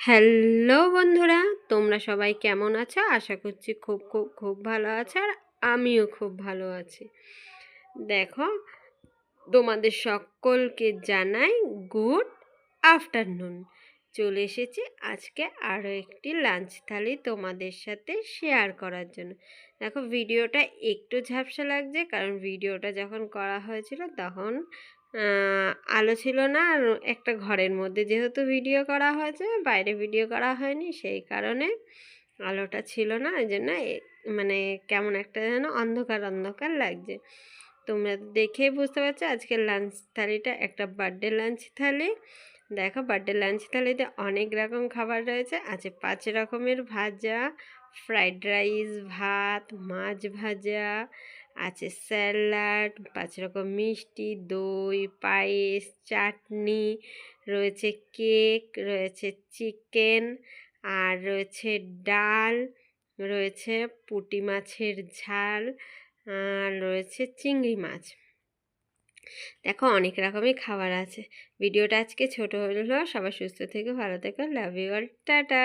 Hello বন্ধুরা, তোমরা সবাই কেমন আছো? আশা করছি খুব খুব খুব ভালো আছো আর আমিও খুব ভালো আছি। দেখো, তোমাদের সকলকে জানাই গুড আফটারনুন। চলে এসেছি আজকে আরও একটি লাঞ্চ থালি তোমাদের সাথে শেয়ার করার জন্য। দেখো, ভিডিওটা একটু ঝাপসা লাগছে কারণ ভিডিওটা যখন করা হয়েছিল তখন আলো ছিল না আর একটা ঘরের মধ্যে যেহেতু ভিডিও করা হয়েছে, বাইরে ভিডিও করা হয়নি, সেই কারণে আলোটা ছিল না ওই জন্য মানে কেমন একটা যেন অন্ধকার অন্ধকার লাগছে। তোমরা দেখে বুঝতে পারছ আজকের লাঞ্চ থালিটা, একটা বার্থডে লাঞ্চ থালি। দেখো বার্থডে লাঞ্চ থালিতে অনেক রকম খাবার রয়েছে, আছে পাঁচ রকমের ভাজা ফ্রাইড রাইস ভাত, মাছ ভাজা আছে স্যালাড পাঁচ রকম মিষ্টি, দই, পায়েস, চাটনি, রয়েছে কেক, রয়েছে চিকেন, আর রয়েছে ডাল, রয়েছে পুঁটি মাছের ঝাল, আর রয়েছে চিংড়ি মাছ। দেখো, অনেক রকমই খাবার আছে। ভিডিওটা আজকে ছোট হলো। সবাই সুস্থ থেকে, ভালো থেকো। Love you all tata.